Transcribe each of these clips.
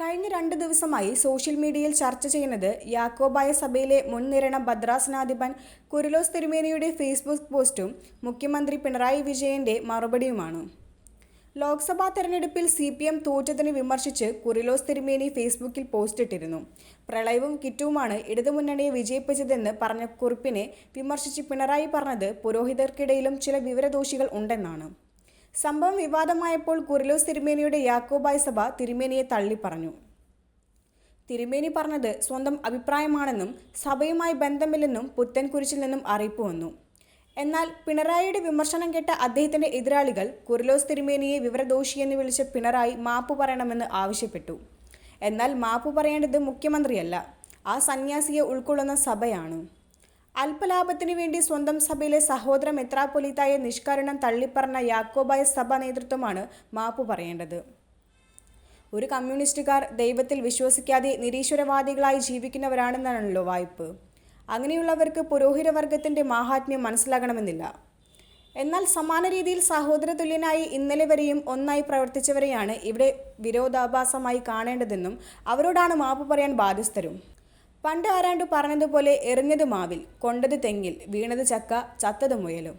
കഴിഞ്ഞ രണ്ട് ദിവസമായി സോഷ്യൽ മീഡിയയിൽ ചർച്ച ചെയ്യുന്നത് യാക്കോബായ സഭയിലെ മുൻനിരണ ഭദ്രാസനാധിപൻ കുരുലോസ് തിരുമേനിയുടെ ഫേസ്ബുക്ക് പോസ്റ്റും മുഖ്യമന്ത്രി പിണറായി വിജയന്റെ മറുപടിയുമാണ്. ലോക്സഭാ തെരഞ്ഞെടുപ്പിൽ സി പി എം തോറ്റതിനെ വിമർശിച്ച് കുരിലോസ് തിരുമേനി ഫേസ്ബുക്കിൽ പോസ്റ്റിട്ടിരുന്നു പ്രളയവും കിറ്റുവുമാണ് ഇടതുമുന്നണിയെ വിജയിപ്പിച്ചതെന്ന് പറഞ്ഞ കുറിപ്പിനെ വിമർശിച്ച് പിണറായി പറഞ്ഞത് പുരോഹിതർക്കിടയിലും ചില വിവരദോഷികൾ ഉണ്ടെന്നാണ്. സംഭവം വിവാദമായപ്പോൾ കുറിലോ തിരുമേനിയുടെ യാക്കോബായ സഭ തിരുമേനിയെ തള്ളി പറഞ്ഞു. തിരുമേനി പറഞ്ഞത് സ്വന്തം അഭിപ്രായമാണെന്നും സഭയുമായി ബന്ധമില്ലെന്നും പുത്തൻകുരിശിൽ നിന്നും അറിയിപ്പ് വന്നു. എന്നാൽ പിണറായിയുടെ വിമർശനം കേട്ട അദ്ദേഹത്തിന്റെ എതിരാളികൾ കുറിലോസ് തിരുമേനിയെ വിവരദോഷിയെന്ന് വിളിച്ച പിണറായി മാപ്പ് പറയണമെന്ന് ആവശ്യപ്പെട്ടു. എന്നാൽ മാപ്പ് പറയേണ്ടത് മുഖ്യമന്ത്രിയല്ല ആ സന്യാസിയെ ഉൾക്കൊള്ളുന്ന സഭയാണ്. അല്പലാഭത്തിനു വേണ്ടി സ്വന്തം സഭയിലെ സഹോദര മെത്രാപ്പൊലിത്തായ നിഷ്കരണം തള്ളിപ്പറഞ്ഞ യാക്കോബായ സഭ നേതൃത്വമാണ് മാപ്പ് പറയേണ്ടത്. ഒരു കമ്മ്യൂണിസ്റ്റുകാർ ദൈവത്തിൽ വിശ്വസിക്കാതെ നിരീശ്വരവാദികളായി ജീവിക്കുന്നവരാണെന്നാണല്ലോ വായ്പ്. അങ്ങനെയുള്ളവർക്ക് പുരോഹിതവർഗത്തിന്റെ മാഹാത്മ്യം മനസ്സിലാകണമെന്നില്ല. എന്നാൽ സമാന രീതിയിൽ സഹോദരതുല്യനായി ഇന്നലെ വരെയും ഒന്നായി പ്രവർത്തിച്ചവരെയാണ് ഇവിടെ വിരോധാഭാസമായി കാണേണ്ടതെന്നും അവരോടാണ് മാപ്പ് പറയാൻ ബാധ്യസ്ഥരും. പണ്ട് ആരാണ്ട് പറഞ്ഞതുപോലെ എറിഞ്ഞത് മാവിൽ കൊണ്ടത് തെങ്ങിൽ വീണത് ചക്ക ചത്തത് മുയലും.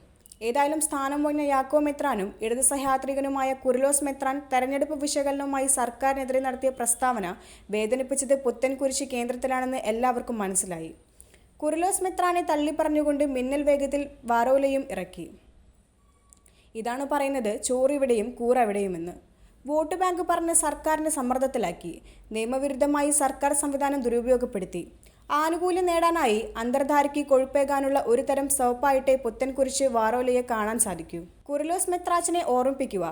ഏതായാലും സ്ഥാനം പോയ യാക്കോ മെത്രാനും ഇടത് സഹയാത്രികനുമായ കുരുലോസ് മെത്രാൻ തെരഞ്ഞെടുപ്പ് വിശകലനവുമായി സർക്കാരിനെതിരെ നടത്തിയ പ്രസ്താവന വേദനിപ്പിച്ചത് പുത്തൻകുരിശി കേന്ദ്രത്തിലാണെന്ന് എല്ലാവർക്കും മനസ്സിലായി. കുരുലോസ് മെത്രാനെ തള്ളിപ്പറഞ്ഞുകൊണ്ട് മിന്നൽ വേഗത്തിൽ വാറോലയും ഇറക്കി. ഇതാണ് പറയുന്നത് ചോറിവിടെയും കൂറവിടെയുമെന്ന്. വോട്ട് ബാങ്ക് പറഞ്ഞ് സർക്കാരിനെ സമ്മർദ്ദത്തിലാക്കി. നിയമവിരുദ്ധമായി സർക്കാർ സംവിധാനം ദുരുപയോഗപ്പെടുത്തി. ആനുകൂല്യം നേടാനായി അന്തർധാരയ്ക്ക് കൊഴുപ്പേകാനുള്ള ഒരു തരം സോപ്പായിട്ടേ പുത്തൻകുരിശ് വാറോലയെ കാണാൻ സാധിക്കൂ. കുറിലോസ് മെത്രാജിനെ ഓർമ്മിപ്പിക്കുക.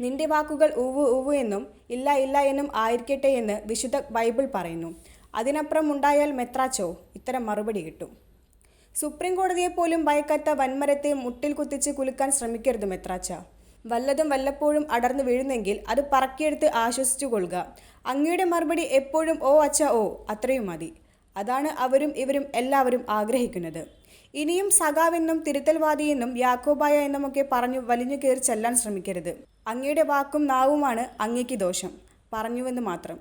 നിന്റെ വാക്കുകൾ ഉവ് ഉവ് എന്നും ഇല്ല ഇല്ല എന്നും ആയിരിക്കട്ടെ എന്ന് വിശുദ്ധ ബൈബിൾ പറയുന്നു. അതിനപ്പുറം ഉണ്ടായാൽ മെത്രാച്ചോ ഇത്തരം മറുപടി കിട്ടും. സുപ്രീം കോടതിയെ പോലും ഭയക്കാത്ത വൻമരത്തെ മുട്ടിൽ കുത്തിച്ച് കുലുക്കാൻ ശ്രമിക്കരുത് മെത്രാച്ച വല്ലതും വല്ലപ്പോഴും അടർന്നു വീഴുന്നെങ്കിൽ അത് പറക്കിയെടുത്ത് ആശ്വസിച്ചു കൊള്ളുക. അങ്ങയുടെ മറുപടി എപ്പോഴും ഓ അച്ഛ ഓ അത്രയും മതി. അതാണ് അവരും ഇവരും എല്ലാവരും ആഗ്രഹിക്കുന്നത്. ഇനിയും സഖാവെന്നും തിരുത്തൽവാദിയെന്നും യാക്കോബായ എന്നുമൊക്കെ പറഞ്ഞു വലിഞ്ഞു കയറി ചെല്ലാൻ ശ്രമിക്കരുത്. അങ്ങയുടെ വാക്കും നാവുമാണ് അങ്ങയ്ക്ക് ദോഷം. പറഞ്ഞുവെന്ന് മാത്രം.